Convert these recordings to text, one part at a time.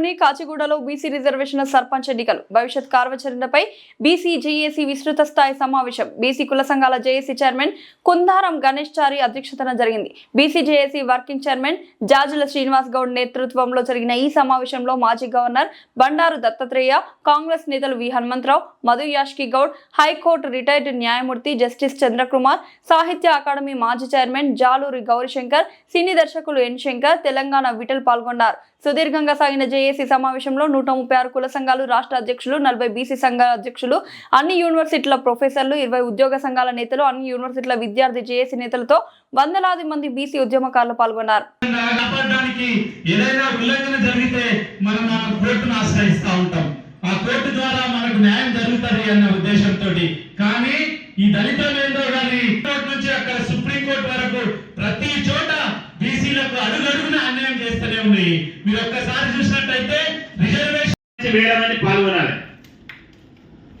జిల్లాలోని కాచిగూడలో బీసీ రిజర్వేషన్ల సర్పంచ్ ఎన్నికలు. భవిష్యత్ కార్యాచరణపై బీసీ జేఏసీ విస్తృత స్థాయి సమావేశం. బీసీ కుల సంఘాల జేఏసీ చైర్మన్ కుందారం గణేష్ చారి అధ్యక్షతన జరిగింది. BC JAC working chairman Jajula Srinivas Goud నేతృత్వంలో జరిగిన ఈ సమావేశంలో మాజీ గవర్నర్ బండారు దత్తాత్రేయ కాంగ్రెస్ నేతలు V. Hanumantharao Madhu Yaskhi Goud high court retired న్యాయమూర్తి జస్టిస్ చంద్రకుమార్ సాహిత్య అకాడమీ మాజీ చైర్మన్ జాలూరి గౌరీశంకర్ సినీ దర్శకులు ఎన్ శంకర్ తెలంగాణ విఠల్ పాల్గొన్నారు. సుదీర్ఘంగా సాగిన ఏఐసీ సమావేశంలో నూట ముప్పై ఆరు కుల సంఘాలు రాష్ట్ర అధ్యక్షులు నలభై బీసీ సంఘాల అధ్యక్షులు అన్ని యూనివర్సిటీల ప్రొఫెసర్లు ఇరవై ఉద్యోగ సంఘాల నేతలు అన్ని యూనివర్సిటీల విద్యార్థి జేఏసీ నేతలతో వందలాది మంది బీసీ ఉద్యమకారులు పాల్గొన్నారు. ఆ కోర్టు ద్వారా మనకు న్యాయం జరుగుతుంది అన్న ఉద్దేశంతో కానీ ఈ దళితం ఏందో కానీ కోర్టు నుంచి అక్కడ సుప్రీం కోర్టు వరకు ప్రతి చోట బీసీలకు అడుగడుగున అన్యాయం చేస్తూనే ఉన్నాయి మీరు ఒక్కసారి చూసినట్టు చూసినట్టయితే వేల మంది పాల్గొనాలి.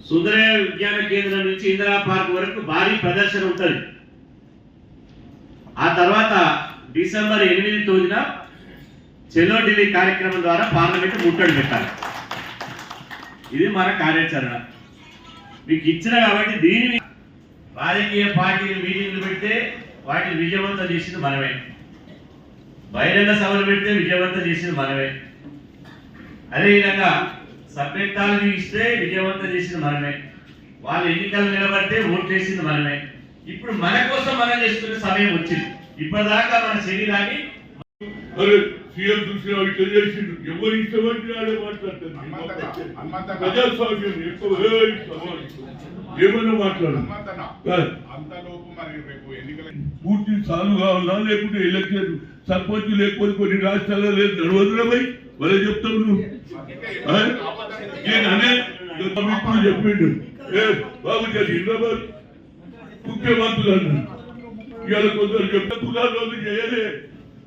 సుందరయ్య విజ్ఞాన కేంద్రం నుంచి ఇందిరా పార్క్ వరకు భారీ ప్రదర్శన ఉంటుంది. ఆ తర్వాత డిసెంబర్ ఎనిమిది తొమ్మిదిన చెలో ఢిల్లీ కార్యక్రమం ద్వారా పార్లమెంట్ ముట్టడి పెట్టాలి. ఇది మన కార్యాచరణ. మీకు ఇచ్చిన కాబట్టి దీనిని రాజకీయ పార్టీలు మీటింగ్లు పెడితే వాటిని విజయవంతం చేసింది మనమే. బహిరంగ సభలు పెడితే విజయవంతం చేసింది మనమే. అదేవిధంగా సభ్యత్వాలు ఇస్తే విజయవంతం చేసింది మనమే. వాళ్ళు ఎన్నికలు నిలబడితే ఓట్లు వేసింది మనమే. ఇప్పుడు మన కోసం మనం చేసుకునే సమయం వచ్చింది. ఇప్పటిదాకా మన శరీరాన్ని సీఎం చూసిన ఇట్లా చేసిండు. ఎవరు మాట్లాడతారు. ప్రజాస్వామ్యం ఎక్కువ? ఏమన్నా మాట్లాడు. మరి పూర్తి సాల్వ్ కావాలా? లేకుంటే ఎలక్షన్ సర్పంచ్ లేకపోతే కొన్ని రాష్ట్రాల్లో లేదు నడవదురా భయ్ వాళ్ళే చెప్తావు నువ్వు? నేను అనే ఇప్పుడు చెప్పిండు. ఏ బాబు చేసి ఇంద్రబాబు ముఖ్యమంత్రులు అన్నారు ఇవాళ కొందరు చెప్తే కులాల్లో చేయలే.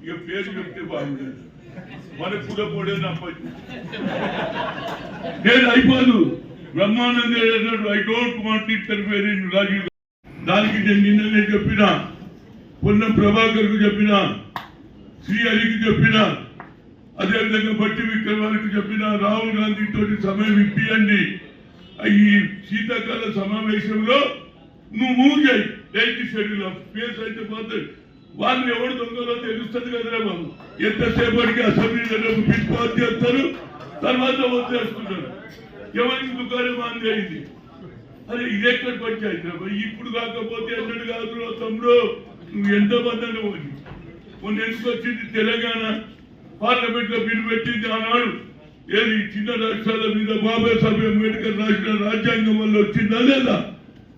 ఇక పేరు చెప్తే బాగుండదు. మన కుల పోడే నమ్మచ్చు నేను అయిపోదు. బ్రహ్మానంద అన్నాడు I don't want interfere in Rajiv దానికి నేను నిన్ననే చెప్పిన. పొన్న ప్రభాకర్కు చెప్పిన. శ్రీ హరికి చెప్పిన. అదేవిధంగా బట్టి విక్రమానికి చెప్పిన రాహుల్ గాంధీ తోటి సమయం ఇప్పియండి. ఈ శీతాకాల సమావేశంలో నువ్వు మూవ్ చేయి షెడ్యూల్ ఆఫ్ స్పేస్ అయితే పోతే వాళ్ళు ఎవడు దొంగలో తెలుస్తుంది కదరా బాబు? ఎంతసేపటికి అసెంబ్లీలో పిలుపు చేస్తారు తర్వాత వదిలేస్తున్నారు. ఎవరికి దుకాణం అంది అయింది? అరే ఇది ఎక్కడ పంచాయతీ ఇప్పుడు కాకపోతే ఎన్నడు కాదు తమ్ముడు. నువ్వు ఎంతో మందని మొన్న ఎందుకు వచ్చింది తెలంగాణ? పార్లమెంట్లో బిల్లు పెట్టింది ఆనాడు. ఏది చిన్న రాష్ట్రాల మీద బాబాసాహెబ్ అంబేద్కర్ రాసిన రాజ్యాంగం వల్ల వచ్చిందా లేదా?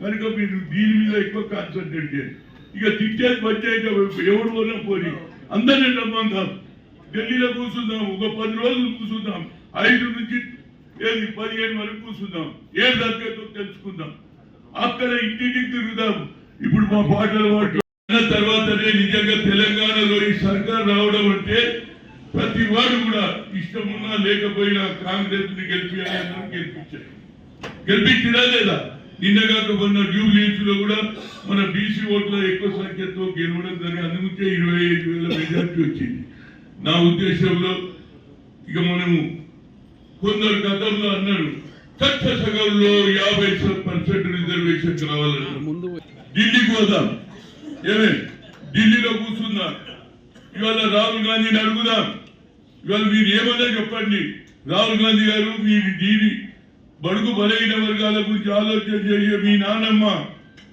కనుక మీరు దీని మీద ఎక్కువ కాన్సన్ట్రేట్ చేయండి. ఇక తిట్టేది పంచాయతీ ఎవరు పోనా పోని? అందరినీ రమ్మందాం ఢిల్లీలో కూర్చుందాం ఒక పది రోజులు కూర్చుందాం. ఐదు నుంచి ఏది పదిహేను వరకు కూర్చుందాం. ఏ దగ్గరతో తెలుసుకుందాం. అక్కడ ఇంటింటికి తిరుగుదాం. ఇప్పుడు మా పాటలు పాటు తర్వాతనే నిజంగా తెలంగాణలో ఈ సర్కార్ రావడం అంటే ప్రతి వాడు కూడా ఇష్టం ఉన్నా లేకపోయినా కాంగ్రెస్ని గెలిపించాలని గెలిపించారు గెలిపించినా లేదా? నిన్న కాక మొన్న డ్యూబ్లీస్లో కూడా మన బీసీ ఓట్ల ఎక్కువ సంఖ్యతో గెలవడం జరిగి అందుకే ఇరవై ఐదు వేల మెజార్టీ వచ్చింది. నా ఉద్దేశంలో ఇక మనము కొందరు గతంలో అన్నారు చట్ట సగంలో యాభై పర్సెంట్ రిజర్వేషన్ కావాలన్నారు ఢిల్లీకి పోదాం. ఏమే? ఢిల్లీలో కూర్చుందాం. ఇవాళ రాహుల్ గాంధీని అడుగుదాం. ఇవాళ మీరు ఏమన్నా చెప్పండి. రాహుల్ గాంధీ గారు మీ దీని బడుగు బలహీన వర్గాల గురించి ఆలోచన చేయ మీ నానమ్మ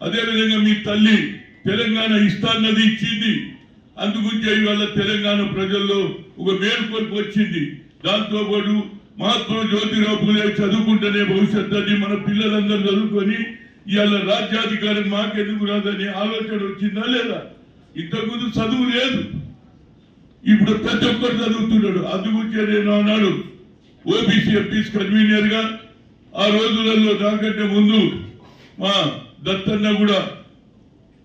అదేవిధంగా మీ తల్లి తెలంగాణ ఇస్తాన్నది ఇచ్చింది. అందుగురించి ఇవాళ తెలంగాణ ప్రజల్లో ఒక మేల్కొల్పు వచ్చింది. దాంతో పాటు మహాత్మా జ్యోతిరావు పూలే చదువుకుంటేనే భవిష్యత్తు అని మన పిల్లలందరూ చదువుకొని ఇవాళ రాజ్యాధికారం మాకెందుకు రాదని ఆలోచన వచ్చిందా లేదా? ఇంతకుముందు చదువు లేదు. ఇప్పుడు ప్రతి ఒక్కరు చదువుతున్నాడు. అందుగురించే నేను అన్నాడు ఓబీసీ ఎంపీస్ కన్వీనర్గా ఆ రోజులలో నాకంటే ముందు మా దత్తన్న కూడా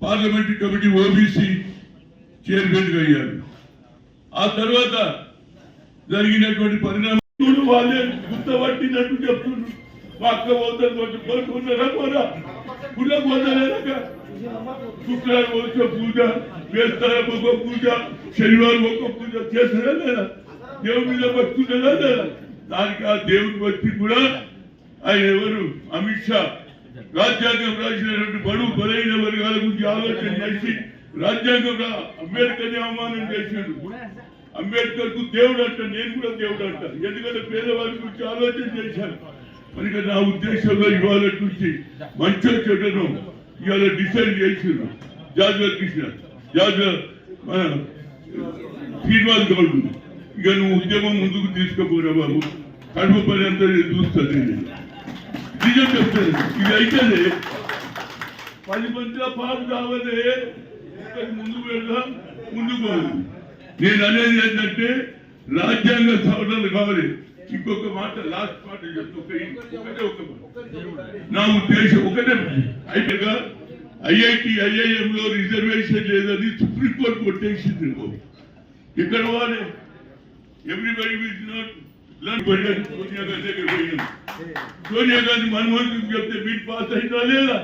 పార్లమెంటరీ కమిటీ ఓబీసీ చైర్మన్గా అయ్యారు ఆ తర్వాత జరిగినటువంటి పరిణామాలు వాళ్ళే గుర్తపట్టినట్టు చెప్తున్నారు. మా అక్క పోతుంది కొంచెం కోరుకున్నారా పోరా గుళ్ళ పోతలేక శుక్రవారం వచ్చే పూజ వేస్తారం ఒక పూజ శనివారం ఒక పూజ చేస్తారా లేదా? దేవుడి మీద భక్తి ఉండదా లేదా? దానికి ఆ దేవుడి భక్తి కూడా ఆయన ఎవరు? అమిత్ షా. రాజ్యాంగం రాసినటువంటి బడుగు బలైన వర్గాల గురించి ఆలోచన చేసి రాజ్యాంగం రా- అంబేద్కర్ని అవమానం చేశాడు. అంబేద్కర్కు దేవుడు అంట నేను కూడా దేవుడు అంట. ఎందుకంటే పేదవారి గురించి ఆలోచన చేశాను కనుక నా ఉద్దేశంలో ఇవాళ నుంచి మంచి చెడ్డను ఇవాళ డిసైడ్ చేసిన జాగ్రత్త కృష్ణ. జాగ్రత్త మన శ్రీనివాస్ గౌడ్. ఇక నువ్వు ఉద్యమం ముందుకు తీసుకుపోరా బాబు. కడుపు పని అంతా నేను చూస్తాను నేను. నిజం చెప్తాను ఇది అయితేనే పది మందిలో పాలు కావదే ఒకటి ముందుకు వెళ్దాం ముందుకు నేను అనేది ఏంటంటే రాజ్యాంగ సవరణలు కావాలి. ఇంకొక మాట లాస్ట్ మాట చెప్తా ఒక- ఒకటే ఒక మాట. నా ఉద్దేశం ఒకటే అయిపోగా ఐఐటి ఐఐఎం లో రిజర్వేషన్ లేదని సుప్రీంకోర్టు కొట్టేసింది ఇక్కడ వాళ్ళే everybody will not learn Sonia Gandhi దగ్గర పోయినాం సోనియా గాంధీ మన్మోహన్ సింగ్ చెప్తే బిల్ పాస్ అయిందా లేదా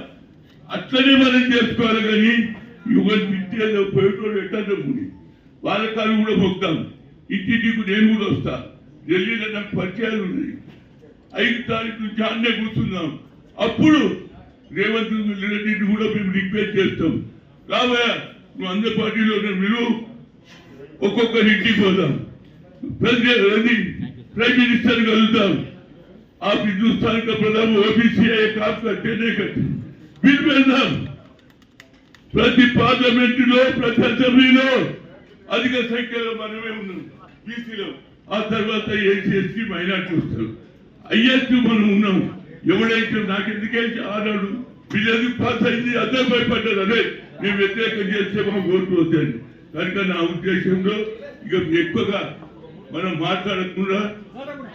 అట్లనే మనం చేసుకోవాలి కానీ యువన్ విద్యలో పోయేటోళ్ళు ఎట్లా ముడి వాళ్ళ కాలు కూడా మొక్తాం ఇంటింటికి నేను కూడా వస్తా ఢిల్లీలో నాకు పరిచయాలు ఉన్నాయి ఐదు తారీఖు నుంచి అన్నే కూర్చున్నాం అప్పుడు రేవంత్ రెడ్డిని కూడా మేము రిక్వెస్ట్ చేస్తాం రాబోయా నువ్వు అందరి పార్టీలో మీరు ఒక్కొక్కరి ఇంటికి పోదాం ప్రెసిడెంట్ అది ప్రైమ్ मिनिस्टर कलुताम आप हिंदुस्तान का प्रधान ओबीसी है एक आप करते नहीं करते बिल వెళ్దాం ప్రతి పార్లమెంటులో ప్రతి అసెంబ్లీలో అధిక సంఖ్యలో మనమే ఉన్నాం బీసీలో ఆ తర్వాత ఏసీఎస్కి మైనార్టీ వస్తారు ఐఎస్టీ మనం ఉన్నాం. ఎవడైతే నాకెందుకే ఆడాడు వీళ్ళది పాస్ అయింది అదే భయపడ్డారు అదే మేము వ్యతిరేకం చేస్తే మనం ఓట్లు వద్దండి. కనుక నా ఉద్దేశంలో ఇక ఎక్కువగా మనం మాట్లాడకుండా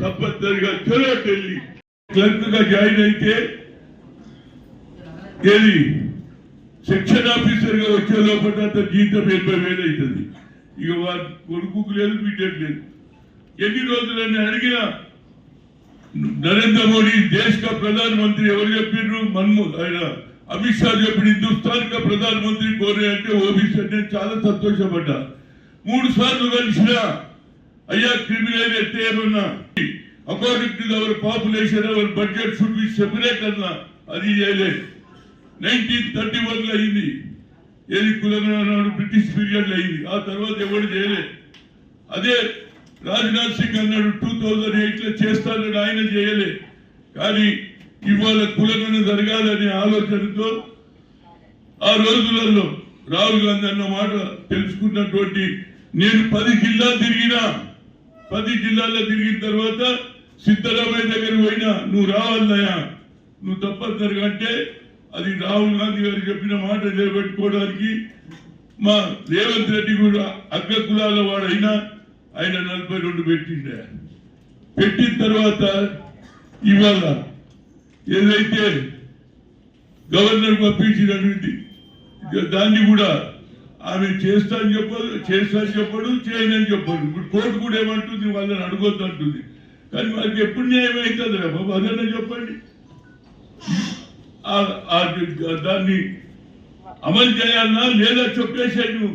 తప్పనిసరిగా చలో ఢిల్లీ క్లర్క్గా జాయిన్ అయితే ఏది సెక్షన్ ఆఫీసర్గా వచ్చే లోపల అంత జీతం ఎనభై వేలు అవుతుంది. ఇక వారి కొడుకు లేదు బిడ్డకు లేదు. ఎన్ని రోజులని అడిగినా నరేంద్ర మోడీ దేశ का ప్రధానమంత్రి ఎవరు చెప్పిండ్రు మన్మోహన్ ఆయన అమిత్ షా చెప్పిన హిందుస్థాన్ కా ప్రధానమంత్రి కోరే అంటే ఓబీసీ నేను చాలా సంతోషపడ్డా. మూడు సార్లు కలిసిన అయ్యా criminal ఎత్తేయమన్నా according to our population our budget should be separate అన్నా అది చేయలేదు నైన్టీన్ థర్టీ వన్లో అయింది. ఏది కులగణ బ్రిటిష్ పీరియడ్లో అయింది. ఆ తర్వాత ఎవరు చేయలేదు అదే రాజ్నాథ్ సింగ్ అన్నాడు టూ థౌజండ్ ఎయిట్లో చేస్తానని ఆయన చేయలే. కానీ ఇవాళ కులగణ జరగాలనే ఆలోచనతో ఆ రోజులలో రాహుల్ గాంధీ అన్న మాట తెలుసుకున్నటువంటి నేను పది జిల్లాలు తిరిగినా పది జిల్లాల్లో తిరిగిన తర్వాత సిద్ధరామయ్య దగ్గర పోయినా నువ్వు రావాలయ్యా నువ్వు తప్పనిసరిగా అంటే అది రాహుల్ గాంధీ గారు చెప్పిన మాట నిలబెట్టుకోవడానికి మా రేవంత్ రెడ్డి కూడా అగ్ర కులాల వాడైనా ఆయన నలభై రెండు పెట్టిండే. పెట్టిన తర్వాత ఇవాళ ఏదైతే గవర్నర్ పంపించినటువంటి ఇక దాన్ని కూడా ఆమె చేస్తా అని చెప్పదు చేస్తా అని చెప్పడు చేయనని చెప్పడు ఇప్పుడు కోర్టు కూడా ఏమంటుంది వాళ్ళని అడగొద్దు అంటుంది. కానీ వాళ్ళకి ఎప్పుడు న్యాయం అవుతుంది రా బాబు? అదన్నా చెప్పండి. దాన్ని అమలు చేయాలన్నా లేదా చెప్పేసాను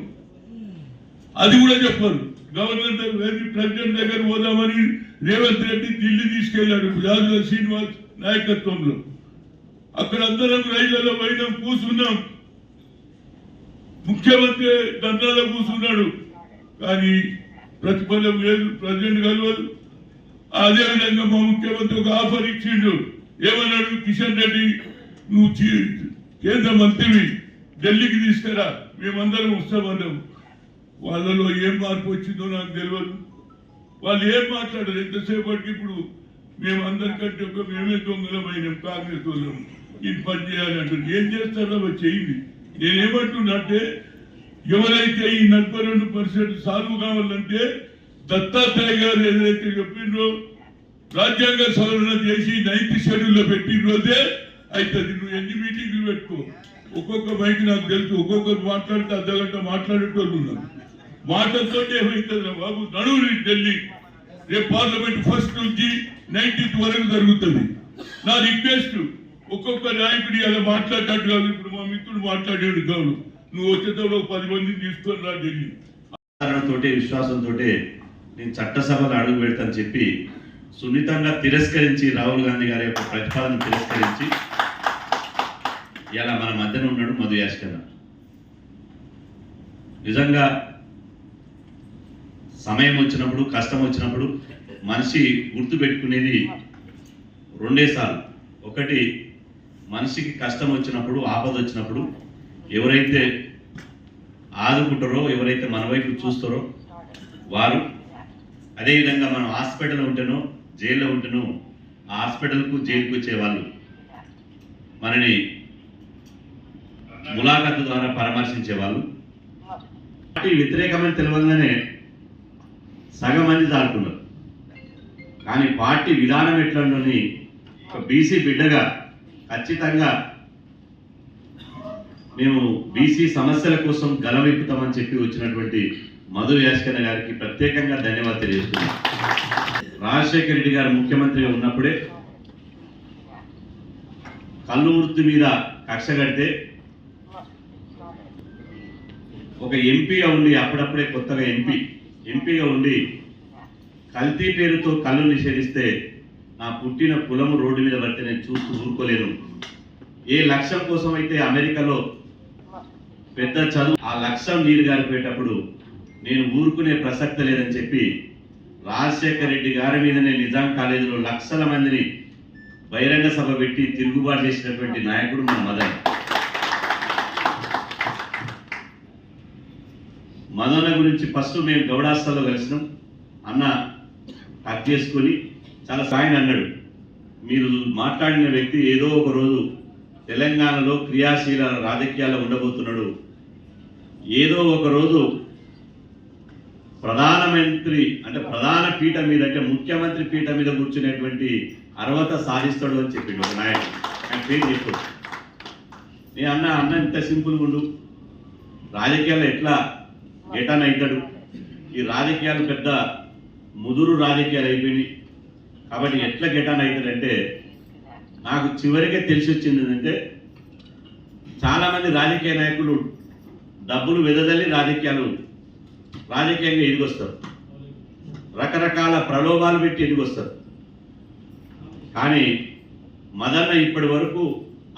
అది కూడా చెప్పరు. గవర్నర్ దగ్గర ప్రెసిడెంట్ దగ్గర పోదామని రేవంత్ రెడ్డి ఢిల్లీ తీసుకెళ్ళాడు రాజుల శ్రీనివాస్ నాయకత్వంలో. అక్కడ అందరం రైళ్ళలో పోయినాం కూర్చున్నాం ముఖ్యమంత్రి దండాలో కూర్చున్నాడు కానీ ప్రతిఫలం లేదు ప్రెసిడెంట్ కలవదు. అదే విధంగా మా ముఖ్యమంత్రి ఒక ఆఫర్ ఇచ్చిండు. ఏమన్నాడు కిషన్ రెడ్డి నువ్వు కేంద్ర మంత్రివి ఢిల్లీకి తీసుకురా మేమందరం వస్తామన్నాము వాళ్ళలో ఏం మార్పు వచ్చిందో నాకు తెలియదు వాళ్ళు ఏం మాట్లాడారు ఎంతసేపటికి ఇప్పుడు? మేము అందరికంటే ఒక మేమే దొంగలమైనాం కాంగ్రెస్ వాళ్ళం. ఇది పని చేయాలంటారు ఏం చేస్తారో అవి చేయండి నేనేమంటున్నంటే ఎవరైతే ఈ నలభై రెండు పర్సెంట్ సాల్వ్ కావాలంటే దత్తాత్రేయ గారు ఏదైతే చెప్పిండ్రో రాజ్యాంగ సవరణ చేసి నైన్త్ షెడ్యూల్లో పెట్టిన రోజే అవుతుంది నువ్వు ఎన్ని మీటింగ్లు పెట్టుకో? ఒక్కొక్క బయట నాకు తెలుసు ఒక్కొక్కరు మాట్లాడితే అర్ధగంట మాట్లాడేటోళ్ళు ఉన్నారు. మాటలతో ఏమవుతుంది బాబు? నడువు ఢిల్లీ. రేపు పార్లమెంట్ ఫస్ట్ నుంచి నైన్టీన్త్ వరకు జరుగుతుంది. నా రిక్వెస్ట్ ఒక్కొక్క నాయకుడి అలా మాట్లాడేటట్టు కాదు. ఇప్పుడు మా మిత్రుడు మాట్లాడాడు కాదు నువ్వు వచ్చేటప్పుడు ఒక పది మందిని తీసుకొని రా ఢిల్లీ. తోటి విశ్వాసంతో నేను చట్టసభలో అడుగు పెడతాను చెప్పి సున్నితంగా తిరస్కరించి రాహుల్ గాంధీ గారి యొక్క ప్రతిపాదన తిరస్కరించి ఇలా మన మధ్యన ఉన్నాడు మధు యాష్కర్ నిజంగా సమయం వచ్చినప్పుడు కష్టం వచ్చినప్పుడు మనిషి గుర్తుపెట్టుకునేది రెండేసార్లు ఒకటి మనిషికి కష్టం వచ్చినప్పుడు ఆపద వచ్చినప్పుడు ఎవరైతే ఆదుకుంటారో ఎవరైతే మన వైపు చూస్తారో వారు అదేవిధంగా మనం హాస్పిటల్లో ఉంటేనో జైల్లో ఉంటేనో ఆ హాస్పిటల్కు జైలుకు వచ్చే వాళ్ళు మనని ములాఖత్ ద్వారా పరామర్శించే వాళ్ళు పార్టీ వ్యతిరేకమని తెలియగానే సగం మంది దాటుకున్నారు. కానీ పార్టీ విధానం ఎట్లండని ఒక బీసీ బిడ్డగా ఖచ్చితంగా మేము బీసీ సమస్యల కోసం గలవిప్పుతామని చెప్పి వచ్చినటువంటి మధు యాస్కర్ గారికి ప్రత్యేకంగా ధన్యవాదాలు తెలియజేస్తున్నాం. రాజశేఖర రెడ్డి గారు ముఖ్యమంత్రిగా ఉన్నప్పుడే కళ్ళు వృత్తి మీద కక్ష కడితే ఒక ఎంపీగా ఉండి అప్పుడప్పుడే కొత్తగా ఎంపీ ఎంపీగా ఉండి కల్తీ పేరుతో కళ్ళు నిషేధిస్తే నా పుట్టిన కులం రోడ్డు మీద పడితే నేను చూస్తూ ఊరుకోలేను. ఏ లక్ష్యం కోసం అయితే అమెరికాలో పెద్ద చదువు ఆ లక్ష్యం నీరు గారిపోయేటప్పుడు నేను ఊరుకునే ప్రసక్తి లేదని చెప్పి రాజశేఖర రెడ్డి గారి మీదనే నిజాం కాలేజీలో లక్షల మందిని బహిరంగ సభ పెట్టి తిరుగుబాటు చేసినటువంటి నాయకుడు మన మదన్ మదన గురించి ఫస్ట్ మేము గౌడాస్తాలో కలిసినాం. అన్న కట్ చేసుకొని చాలా సాయం అన్నాడు. మీరు మాట్లాడిన వ్యక్తి ఏదో ఒక రోజు తెలంగాణలో క్రియాశీల రాజకీయాల్లో ఉండబోతున్నాడు. ఏదో ఒక రోజు ప్రధానమంత్రి అంటే ప్రధాన పీఠ మీద అంటే ముఖ్యమంత్రి పీఠ మీద కూర్చునేటువంటి అర్హత సాధిస్తాడు అని చెప్పిండు ఒక నాయకుడు. ఆయన పేరు చెప్పు. నేను అన్న అన్న ఇంత సింపుల్గా ఉండు. రాజకీయాల్లో ఎట్లా ఎటాన్ అవుతాడు ఈ రాజకీయాలు పెద్ద ముదురు రాజకీయాలు అయిపోయినాయి. కాబట్టి ఎట్లా గెటాన్ అవుతాడంటే నాకు చివరికే తెలిసి వచ్చింది ఏంటంటే చాలామంది రాజకీయ నాయకులు డబ్బులు వెదజల్లి రాజకీయాలు రాజకీయంగా ఎదిగొస్తారు. రకరకాల ప్రలోభాలు పెట్టి ఎదిగొస్తారు. కానీ మదన్న ఇప్పటి వరకు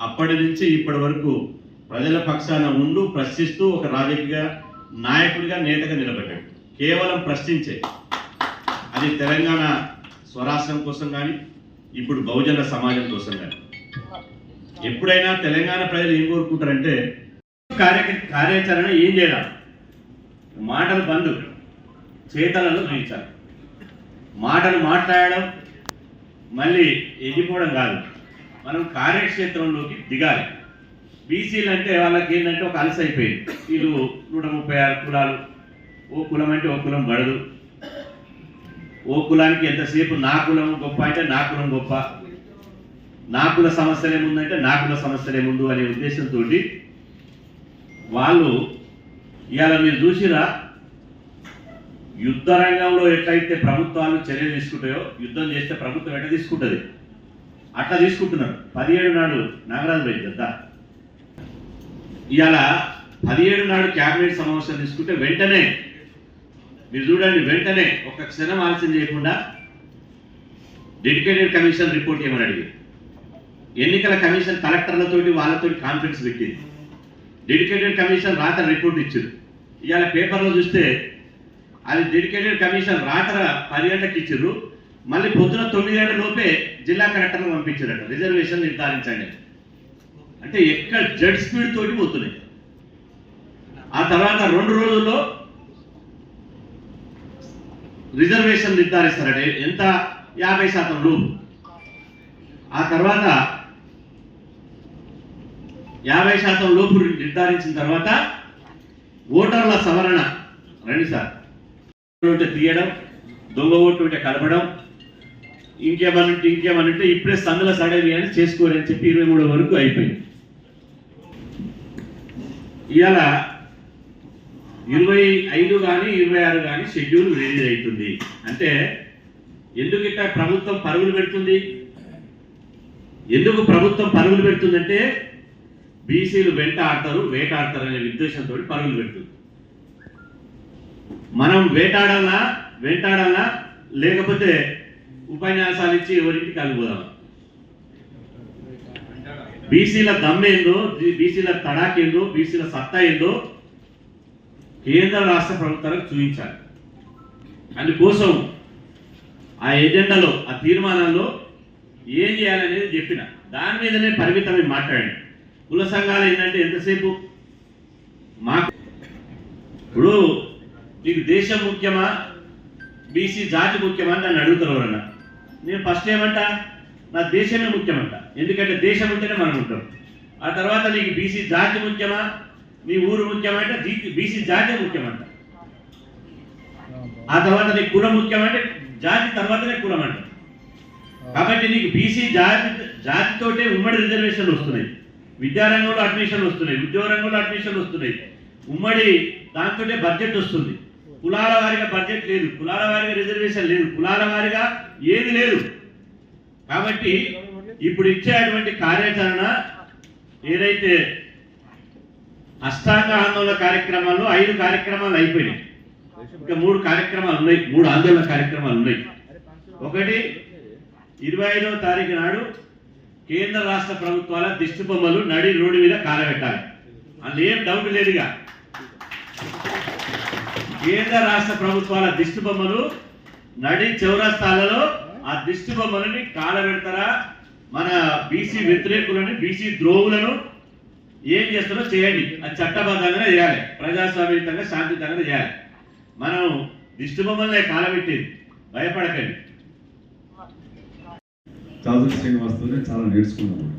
అప్పటి నుంచి ఇప్పటి వరకు ప్రజల పక్షాన ఉండు ప్రశ్నిస్తూ ఒక రాజకీయ నాయకుడిగా నేతగా నిలబడ్డాడు. కేవలం ప్రశ్నించే. అది తెలంగాణ స్వరాష్ట్రం కోసం కానీ ఇప్పుడు బహుజన సమాజం కోసం కానీ. ఎప్పుడైనా తెలంగాణ ప్రజలు ఏం కోరుకుంటారంటే కార్య కార్యాచరణ ఏం చేయాలి? మాటలు బంధు చేతలలో చూపించాలి మాటలు మాట్లాడడం మళ్ళీ ఎగిపోవడం కాదు. మనం కార్యక్షేత్రంలోకి దిగాలి. బీసీలు అంటే వాళ్ళకి ఏంటంటే ఒక అలసి అయిపోయింది. వీళ్ళు నూట ముప్పై ఆరు కులాలు ఓ కులం అంటే ఓ కులం పడదు ఓ కులానికి ఎంతసేపు నా కులం గొప్ప అంటే నా కులం గొప్ప. నా కుల సమస్యలు ఏముందంటే నా కుల సమస్యలేముందు అనే ఉద్దేశంతో వాళ్ళు ఇవాళ మీరు చూసిరా యుద్ధ రంగంలో ఎట్లయితే ప్రభుత్వాలు చర్యలు తీసుకుంటాయో యుద్ధం చేస్తే ప్రభుత్వం ఎట్లా తీసుకుంటుంది? అట్లా తీసుకుంటున్నారు. పదిహేడు నాడు నాగరాజు రెడ్డి కదా. ఇవాళ పదిహేడు నాడు క్యాబినెట్ సమావేశం తీసుకుంటే వెంటనే మీరు చూడండి వెంటనే ఒక క్షణం ఆలస్యం చేయకుండా డెడికేటెడ్ కమిషన్ రిపోర్ట్ ఏమని అడిగి ఎన్నికల కమిషన్ కలెక్టర్లతోటి వాళ్ళతోటి కాన్ఫరెన్స్ పెట్టింది. డెడికేటెడ్ కమిషన్ రాత రిపోర్ట్ ఇచ్చారు. ఇవాళ పేపర్లో చూస్తే అది డెడికేటెడ్ కమిషన్ రాత పది గంటలకు ఇచ్చారు. మళ్ళీ పొద్దున తొమ్మిది గంటల లోపే జిల్లా కలెక్టర్లు పంపించారట. రిజర్వేషన్ నిర్ధారించండి అంటే ఎక్కడ జడ్ స్పీడ్ తోటి పోతున్నాయి. ఆ తర్వాత రెండు రోజుల్లో రిజర్వేషన్ నిర్ధారిస్తారంటే ఎంత? యాభై శాతం లోపు ఆ తర్వాత యాభై శాతం లోపు నిర్ధారించిన తర్వాత ఓటర్ల సవరణ రండి సార్. తీయడం దొంగ ఓటు కలపడం ఇంకేమనంటే ఇంకేమనంటే ఇప్పుడే సందుల సడవి అని చేసుకోరని చెప్పి ఇరవై మూడు వరకు అయిపోయింది. ఇవాళ ఇరవై ఐదు కానీ ఇరవై ఆరు కానీ షెడ్యూల్ రిలీజ్ అవుతుంది అంటే ఎందుకు ఇట్లా ప్రభుత్వం పరుగులు పెడుతుంది? ఎందుకు ప్రభుత్వం పరుగులు పెడుతుందంటే బీసీలు వెంట ఆడతారు వేట ఆడతారు అనే ఉద్దేశంతో పరుగులు పెడుతుంది. మనం వేటాడాలా వెంటాడాలా లేకపోతే ఉపన్యాసాలు ఇచ్చి ఎవరింటికి కలిపోదాం? బీసీల దమ్మేందో బీసీల తడాకేందో బీసీల సత్తా ఏందో కేంద్ర రాష్ట్ర ప్రభుత్వాలకు చూపించాలి. అందుకోసం ఆ ఎజెండాలో ఆ తీర్మానంలో ఏం చేయాలనేది చెప్పిన. దాని మీదనే పరిమితమై మాట్లాడండి. కుల సంఘాలు ఏంటంటే ఎంతసేపు? మా ఇప్పుడు నీకు దేశం ముఖ్యమా? బీసీ జాతి ముఖ్యమా? అని నన్ను అడుగుతారు ఎవరన్నా. నేను ఫస్ట్ ఏమంటా? నా దేశమే ముఖ్యమంట. ఎందుకంటే దేశం ఉంటేనే మనం ఉంటాం. ఆ తర్వాత నీకు బీసీ జాతి ముఖ్యమా? నీ ఊరు ముఖ్యమంటే బీసీ జాతి ముఖ్యమంట. ఆ తర్వాత నీకు కులం ముఖ్యమంటే జాతి తర్వాతనే కులం అంట. కాబట్టి నీకు బీసీ జాతి జాతితోటే ఉమ్మడి రిజర్వేషన్లు వస్తున్నాయి. విద్యారంగంలో అడ్మిషన్లు వస్తున్నాయి. ఉద్యోగ రంగంలో అడ్మిషన్లు వస్తున్నాయి. ఉమ్మడి దాంతోటే బడ్జెట్ వస్తుంది. కులాల వారిగా బడ్జెట్ లేదు కులాల వారిగా రిజర్వేషన్ లేదు కులాల వారిగా ఏది లేదు. కాబట్టి ఇప్పుడు ఇచ్చేటువంటి కార్యాచరణ ఏదైతే అష్టాంగ ఆందోళన కార్యక్రమాల్లో ఐదు కార్యక్రమాలు అయిపోయినాయి. ఇంకా మూడు కార్యక్రమాలు ఉన్నాయి మూడు ఆందోళన కార్యక్రమాలు ఉన్నాయి. ఒకటి ఇరవై ఐదవ తారీఖు నాడు కేంద్ర రాష్ట్ర ప్రభుత్వాల దిష్టి బొమ్మలు నడి రోడ్డు మీద కాలబెట్టాలి. అందులో ఏం డౌట్ లేదుగా. కేంద్ర రాష్ట్ర ప్రభుత్వాల దిష్టి బొమ్మలు నడి చౌరస్తాలలో ఆ దిష్టి బొమ్మలని కాలబెడతారా? మన బీసీ వ్యతిరేకులను బీసీ ద్రోవులను ఏం చేస్తారో చేయండి. అది చట్టబద్ధంగానే చేయాలి. ప్రజాస్వామ్యంగా శాంతియుతంగా చేయాలి. మనం దిష్టి బొమ్మలనే కాలబెట్టేది భయపడకండి. చాజు శ్రీనివాస్తోనే చాలా నేర్చుకున్నాను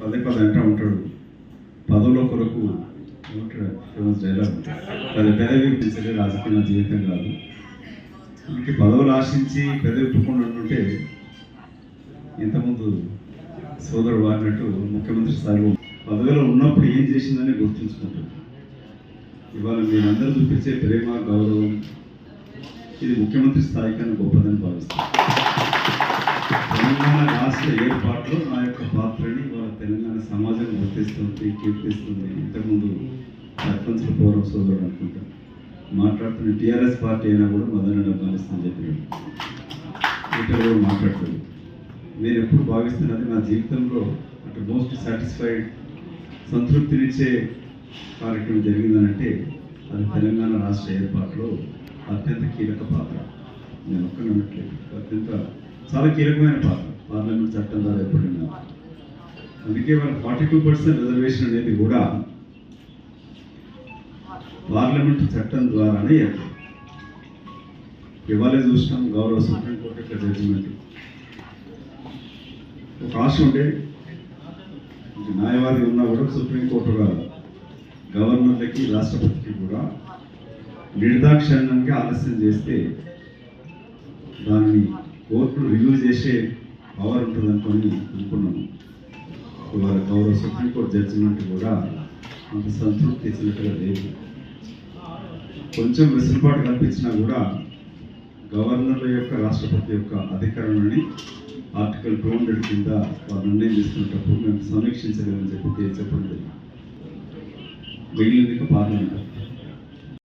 పదే పదే అంటూ ఉంటాడు. పదవుల కొరకు డైలాగ్ అది పెదవి పిలిచే రాజకీయ నా జీవితం కాదు. ఇంటి పదవులు ఆశించి పెదవి పుకుండా ఉంటుంటే ఇంతకుముందు సోదరుడు వాడినట్టు ముఖ్యమంత్రి స్థాయిలో పదవిలో ఉన్నప్పుడు ఏం చేసిందని గుర్తుంచుకుంటాడు ఇవాళ మీరందరూ చూపించే ప్రేమ గౌరవం ఇది ముఖ్యమంత్రి స్థాయి కన్నా గొప్పదని భావిస్తాను. తెలంగాణ రాష్ట్ర ఏర్పాటులో నా యొక్క పాత్రని వాళ్ళ తెలంగాణ సమాజం గుర్తిస్తుంది కీర్తిస్తుంది. ఇంతకుముందు సర్పంచ్ పూర్వం సోదరుడు అనుకుంటా. మాట్లాడుతున్న టీఆర్ఎస్ పార్టీ అయినా కూడా మదన భావిస్తాను చెప్పినాడు ఇతర కూడా మాట్లాడుతుంది. నేను ఎప్పుడు భావిస్తున్నది నా జీవితంలో అటు మోస్ట్ సాటిస్ఫైడ్ సంతృప్తినిచ్చే కార్యక్రమం జరిగిందనంటే అది తెలంగాణ రాష్ట్ర ఏర్పాటులో అత్యంత కీలక పాత్ర. నేను ఒక్క నమ్మట్లేదు అత్యంత చాలా కీలకమైన పాత్ర. పార్లమెంట్ చట్టం ద్వారా ఏర్పడిన అందుకే వాళ్ళ ఫార్టీ టూ పర్సెంట్ రిజర్వేషన్ అనేది కూడా పార్లమెంట్ చట్టం ద్వారానే ఏర్పడింది ఇవాళ చూసినాం గౌరవ సుప్రీంకోర్టు యొక్క జడ్జిమెంట్? ఒక ఆశ ఉంటే న్యాయవాది ఉన్నా కూడా సుప్రీంకోర్టు కాదు. గవర్నర్లకి రాష్ట్రపతికి కూడా నిర్దాక్షిణ్యంగా ఆలస్యం చేస్తే దాన్ని కోర్టు రివ్యూ చేసే పవర్ ఉంటుందనుకొని అనుకున్నాము ఇవాళ గౌరవ సుప్రీంకోర్టు జడ్జిమెంట్ కూడా అంత సంతృప్తి ఇచ్చినట్టుగా లేదు. కొంచెం వెసులుబాటు కల్పించినా కూడా గవర్నర్ల యొక్క రాష్ట్రపతి యొక్క అధికారాన్ని ఆర్టికల్ టూ హండ్రెడ్ కింద వారు నిర్ణయం తీసుకున్నప్పుడు మేము సమీక్షించలేమని చెప్పి చెప్పడం జరిగింది. మిగిలింది పార్లమెంట్.